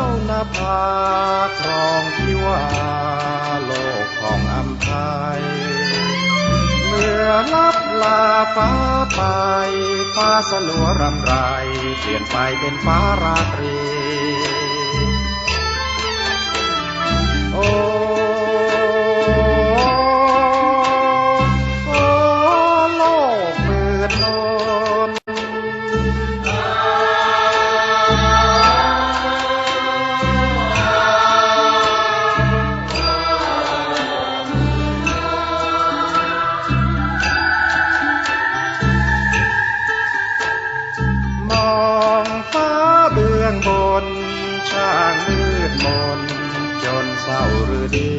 านภาครองทิวาโลกของอัมพายเมื่อลับลาฟ้าไปฟ้าสลัวรำไรเปลี่ยนไปเป็นฟ้าราตรี โอ้โอ้โลกเปิดโล องบน ช่างมืดมน จนเศร้าหรือดี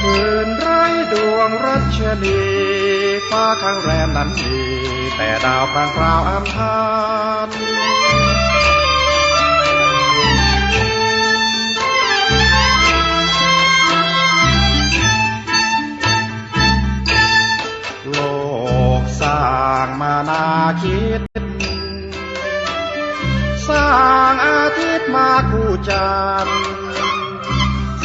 คืนไร้ดวงรัชนีฟ้าข้างแรมนั้นมีแต่ดาวพรางพราวอำพานโลกสร้างมานาคิด มาคู่จัน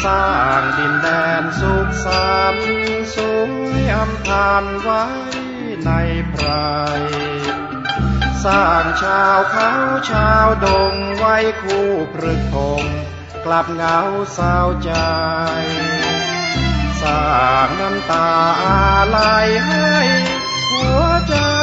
สร้างดินแดนสุขสันต์สวยอำทานไว้ในไพรสร้างชาวเขาชาวดงไว้คู่พฤกพงกลับเหงาเศร้าใจ สร้างน้ำตาอาลัยให้หัวใจ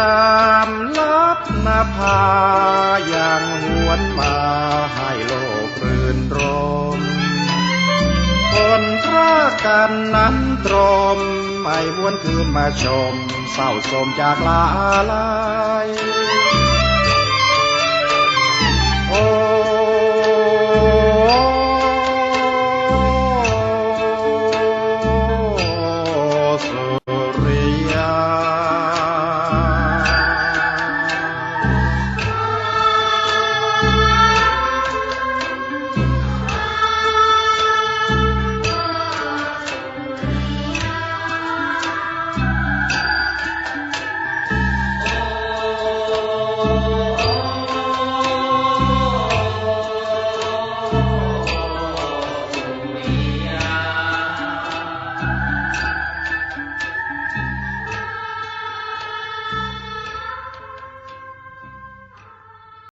ามลับนภายังหวนมาให้โลกรื่นรม คนรักกันนั้นตรม ไม่หวนคืนมาชม เศร้าโศมจากลาลาย